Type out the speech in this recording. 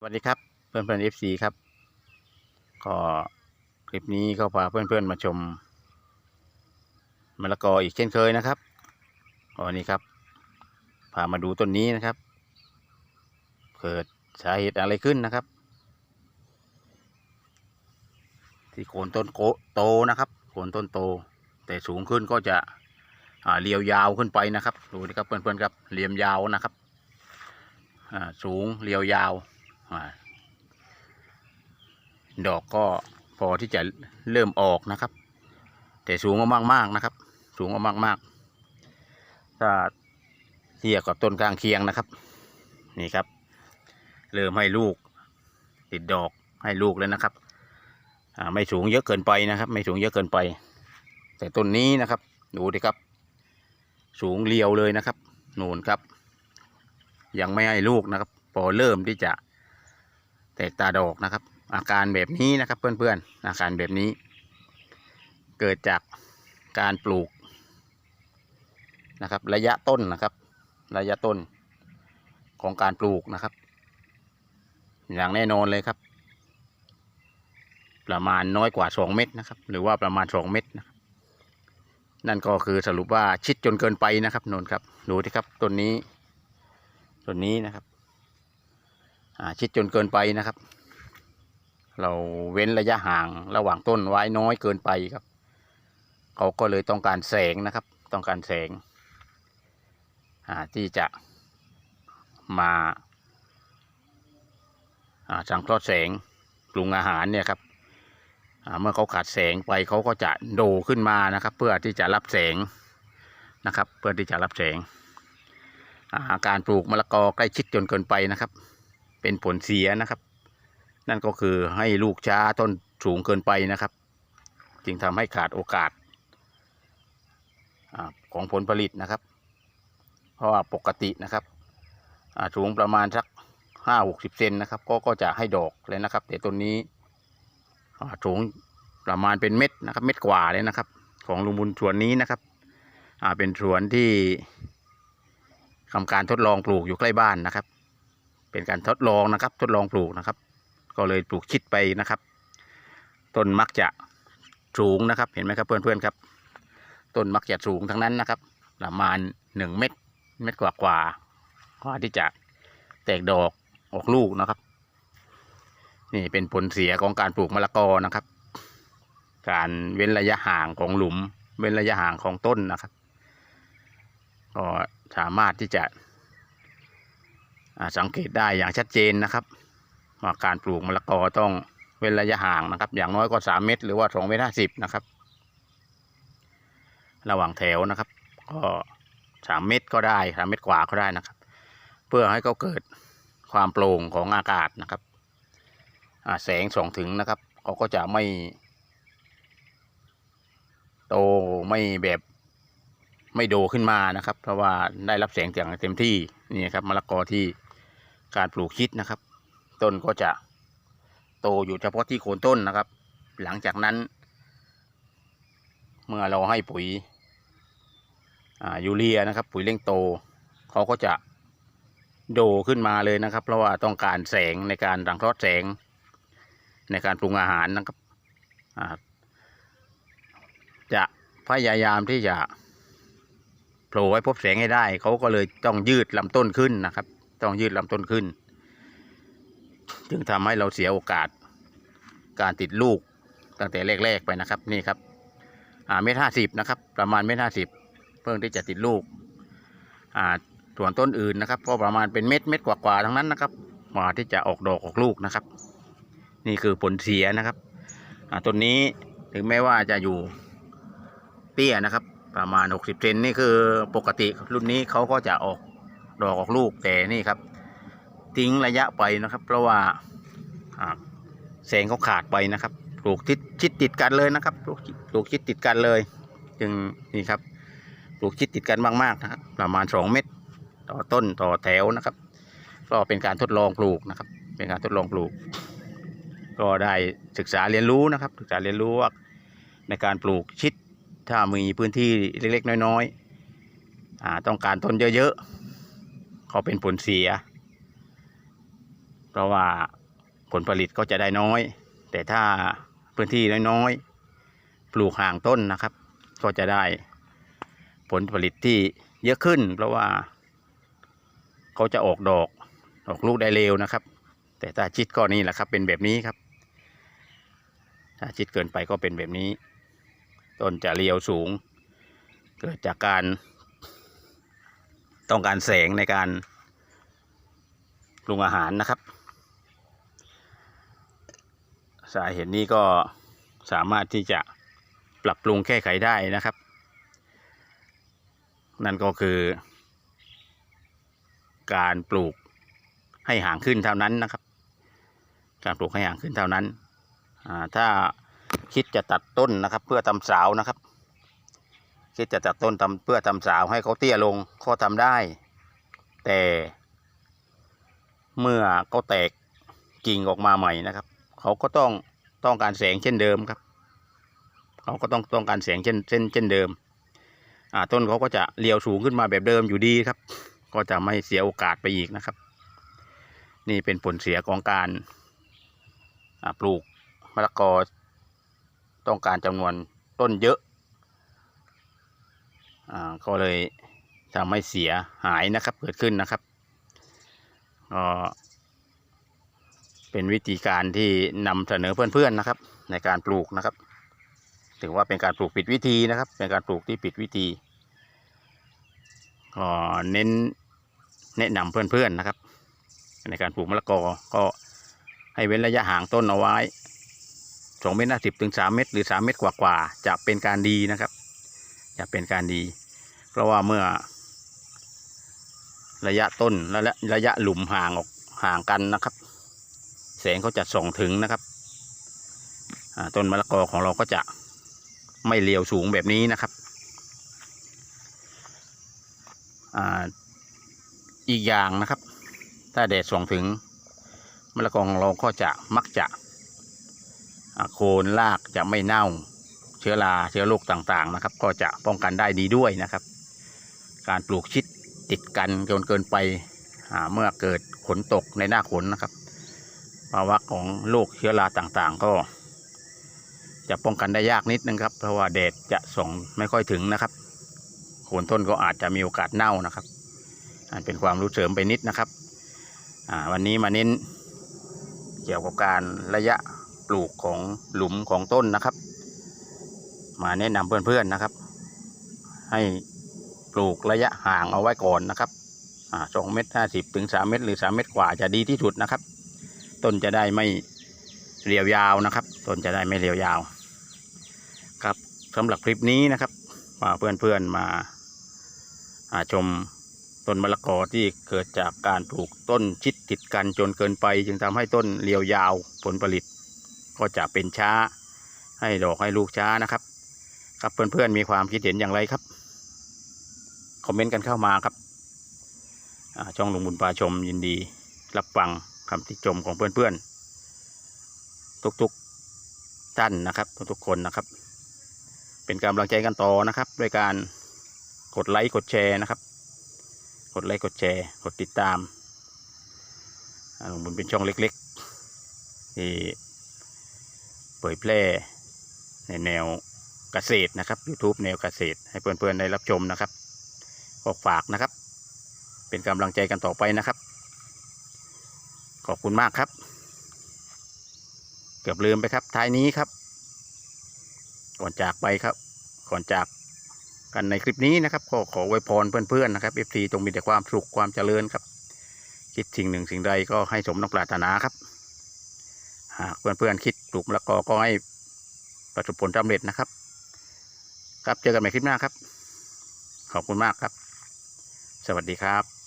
สวัสดีครับเพื่อนเพื่อนเอฟซีครับ ก็คลิปนี้ก็พาเพื่อนเพื่อนมาชมมะละกออีกเช่นเคยนะครับก็วันนี้ครับพามาดูต้นนี้นะครับ เกิดสาเหตุอะไรขึ้นนะครับ ที่โคนต้นโกโตนะครับโคนต้นโต แต่สูงขึ้นก็จะเรียวยาวขึ้นไปนะครับ ดูนะครับเพื่อนๆครับเรียมยาวนะครับสูงเรียวยาว ดอกก็พอที่จะเริ่มออกนะครับ แต่สูงมากมากๆนะครับ สูงมากมากๆถ้าเทียบกับต้นกลางเคียงนะครับ นี่ครับ เริ่มให้ลูก ติดดอกให้ลูกแล้วนะครับไม่สูงเยอะเกินไปนะครับ ไม่สูงเยอะเกินไป แต่ต้นนี้นะครับ ดูดิครับ สูงเรียวเลยนะครับนูนครับ ยังไม่ให้ลูกนะครับ พอเริ่มที่จะ แตกตาดอกนะครับ อาการแบบนี้นะครับเพื่อนๆอาการแบบนี้ เกิดจากการปลูกนะครับ ระยะต้นนะครับ ระยะต้นของการปลูกนะครับ อย่างแน่นอนเลยครับ ประมาณน้อยกว่าสองเม็ดนะครับ หรือว่าประมาณสองเม็ดนะครับนั่นก็คือสรุปว่าชิดจนเกินไปนะครับนนครับดูที่ครับต้นนี้ต้นนี้นะครับ ชิดจนเกินไปนะครับ เราเว้นระยะห่างระหว่างต้นไว้น้อยเกินไปครับ เขาก็เลยต้องการแสงนะครับ ต้องการแสงที่จะมาสังเคราะห์แสงปรุงอาหารเนี่ยครับเมื่อเขาขาดแสงไปเขาก็จะโดขึ้นมานะครับ เพื่อที่จะรับแสงนะครับ เพื่อที่จะรับแสงอาการปลูกมะละกอใกล้ชิดจนเกินไปนะครับ เป็นผลเสียนะครับ นั่นก็คือให้ลูกช้าต้นสูงเกินไปนะครับ จึงทำให้ขาดโอกาสอของผลผลิตนะครับ เพราะว่าปกตินะครับสูงประมาณสักห้าหกสิบเซนนะครับ ก็ก็จะให้ดอกเลยนะครับ แต่ต้นนี้สูงประมาณเป็นเม็ดนะครับ เม็ดกว่าเลยนะครับ ของลุงบุญสวนนี้นะครับเป็นสวนที่ทำการทดลองปลูกอยู่ใกล้บ้านนะครับ เป็นการทดลองนะครับ ทดลองปลูกนะครับ ก็เลยปลูกชิดไปนะครับต้นมักจะสูงนะครับ เห็นไหมครับเพื่อนๆครับต้นมักจะสูงทั้งนั้นนะครับ ประมาณหนึ่งเม็ดเม็ดกว่ากว่าก็ที่จะแตกดอกออกลูกนะครับ นี่เป็นผลเสียของการปลูกมะละกอนะครับ การเว้นระยะห่างของหลุม เว้นระยะห่างของต้นนะครับก็สามารถที่จะ สังเกตได้อย่างชัดเจนนะครับว่าการปลูกมะละกอต้องเว้นระยะห่างนะครับ อย่างน้อยก็สามเมตร หรือว่าสองเมตรห้าสิบนะครับ ระหว่างแถวนะครับ ก็สามเมตรก็ได้สามเมตรกว่าก็ได้นะครับ เพื่อให้เขาเกิดความโปร่งของอากาศนะครับแสงส่องถึงนะครับเขาก็จะไม่ โตไม่แบบไม่โดขึ้นมานะครับ เพราะว่าได้รับแสงอย่างเต็มที่นี่ครับมะละกอที่ การปลูกชิดนะครับ ต้นก็จะโตอยู่เฉพาะที่โคนต้นนะครับ หลังจากนั้น เมื่อเราให้ปุ๋ยอ่ายูเรียนะครับ ปุ๋ยเร่งโตเขาก็จะโดขึ้นมาเลยนะครับ เพราะว่าต้องการแสงในการรังเคราะห์แสง ในการปรุงอาหารนะครับจะพยายามที่จะโผล่ให้พบแสงให้ได้ เขาก็เลยต้องยืดลำต้นขึ้นนะครับ ต้องยืดลำต้นขึ้น จึงทำให้เราเสียโอกาส การติดลูกตั้งแต่แรกๆไปนะครับนี่ครับอ่าเมตรห้าสิบนะครับ ประมาณเมตรห้าสิบเพื่อที่จะติดลูกอ่าส่วนต้นอื่นนะครับ ก็ประมาณเป็นเม็ดเม็ดกว่าๆทั้งนั้นนะครับกว่าที่จะออกดอกออกลูกนะครับ นี่คือผลเสียนะครับอ่าต้นนี้ถึงแม้ว่าจะอยู่เตี้ยนะครับ ประมาณ 60เซนนี่คือปกติรุ่นนี้เขาก็จะออก ดอกออกลูกแต่นี่ครับ ทิ้งระยะไปนะครับ เพราะว่าแสงเขาขาดไปนะครับปลูกทิศชิดติดกันเลยนะครับปลูกชิดติดกันเลย จึงนี่ครับปลูกชิดติดกันมากๆนะครับ ประมาณ 2 เม็ดต่อต้นต่อแถวนะครับ ก็เป็นการทดลองปลูกนะครับ เป็นการทดลองปลูก ก็ได้ศึกษาเรียนรู้นะครับ ศึกษาเรียนรู้ว่าในการปลูกชิดถ้ามีพื้นที่เล็กๆ น้อยๆอต้องการต้นเยอะๆ เขาเป็นผลเสีย เพราะว่าผลผลิตก็จะได้น้อย แต่ถ้าพื้นที่น้อยๆ ปลูกห่างต้นนะครับ ก็จะได้ผลผลิตที่เยอะขึ้น เพราะว่าเขาจะออกดอกออกลูกได้เร็วนะครับ แต่ถ้าชิดก็นี่แหละครับ เป็นแบบนี้ครับ ถ้าชิดเกินไปก็เป็นแบบนี้ ต้นจะเรียวสูง เกิดจากการ ต้องการแสงในการปรุงอาหารนะครับ สาเหตุนี้ก็สามารถที่จะปรับปรุงแก้ไขได้นะครับ นั่นก็คือ การปลูกให้ห่างขึ้นเท่านั้นนะครับ การปลูกให้ห่างขึ้นเท่านั้นอ่าถ้าคิดจะตัดต้นนะครับ เพื่อทำสาวนะครับ คิดจะตัดต้นทำเพื่อทำสาวให้เขาเตี้ยลงก็ทำได้ แต่เมื่อเขาแตกกิ่งออกมาใหม่นะครับ เขาก็ต้องต้องการแสงเช่นเดิมครับเขาก็ต้องต้องการแสงเช่นเช่นเช่นเดิมอ่าต้นเขาก็จะเรียวสูงขึ้นมาแบบเดิมอยู่ดีครับ ก็จะไม่เสียโอกาสไปอีกนะครับ นี่เป็นผลเสียของการปลูกมะละกอต้องการจำนวนต้นเยอะ ก็เลยทำให้เสียหายนะครับเกิดขึ้นนะครับก็เป็นวิธีการที่นำเสนอเพื่อนๆนะครับ ในการปลูกนะครับ ถือว่าเป็นการปลูกผิดวิธีนะครับ เป็นการปลูกที่ผิดวิธีก็เน้นแนะนำเพื่อนๆนะครับ ในการปลูกมะละกอก็ให้เว้นระยะห่างต้นเอาไว้สองเมตรห้าสิบถึงสามเมตร หรือสามเมตรกว่าๆจะเป็นการดีนะครับ จะเป็นการดี เพราะว่าเมื่อ ระยะต้นและระยะหลุมห่างออกห่างกันนะครับ แสงเขาจะส่องถึงนะครับต้นมะละกอของเราก็จะไม่เรียวสูงแบบนี้นะครับออีกอย่างนะครับ ถ้าแดดส่องถึงมะละกอของเราก็จะมักจะโคนรากจะไม่เน่า เชื้อราเชื้อโรคต่างๆนะครับ ก็จะป้องกันได้ดีด้วยนะครับ การปลูกชิดติดกันจนเกินไปเมื่อเกิดฝนตกในหน้าฝนนะครับภาวะของโรคเชื้อราต่างๆ ก็ จะป้องกันได้ยากนิดนึงครับ เพราะว่าแดดจะส่องไม่ค่อยถึงนะครับโคนต้นก็อาจจะมีโอกาสเน่านะครับอันเป็นความรู้เสริมไปนิดนะครับวันนี้มาเน้นเกี่ยวกับการระยะปลูกของหลุมของต้นนะครับ มาแนะนำเพื่อนๆนะครับ ให้ปลูกระยะห่างเอาไว้ก่อนนะครับสองเมตรห้าสิบถึงสามเมตร หรือสามเมตรกว่าจะดีที่สุดนะครับ ต้นจะได้ไม่เรียวยาวนะครับ ต้นจะได้ไม่เรียวยาว ครับสำหรับคลิปนี้นะครับมาเพื่อนๆมาอ่าชมต้นมะละกอที่เกิดจากการปลูกต้นชิดติดกันจนเกินไป จึงทำให้ต้นเรียวยาวผลผลิต ก็จะเป็นช้า ให้ดอกให้ลูกช้านะครับ ครับเพื่อนๆมีความคิดเห็นอย่างไรครับ คอมเมนต์กันเข้ามาครับช่องลุงบุญปลาชมยินดี รับฟังคำติชมของเพื่อนๆ ทุกๆท่านนะครับ ทุกๆคนนะครับ เป็นกำลังใจกันต่อนะครับ ด้วยการกดไลค์กดแชร์นะครับ กดไลค์กดแชร์กดติดตามอ่าลุงบุญเป็นช่องเล็กๆที่เผยแพร่ในแนว เกษตรนะครับ YouTube แนวเกษตร ให้เพื่อนๆได้รับชมนะครับก็ฝากนะครับ เป็นกำลังใจกันต่อไปนะครับ ขอบคุณมากครับ เกือบลืมไปครับท้ายนี้ครับ ก่อนจากไปครับ ก่อนจากกันในคลิปนี้นะครับก็ขอไวพรเพื่อนๆนะครับเอฟซีจงมีแต่ความสุขความเจริญครับ คิดสิ่งหนึ่งสิ่งใดก็ให้สมนักปรารถนาครับ หากเพื่อนๆคิดปลูกมะละกอก็ให้ประสบผลสำเร็จนะครับ ครับเจอกันใหม่คลิปหน้าครับ ขอบคุณมากครับ สวัสดีครับ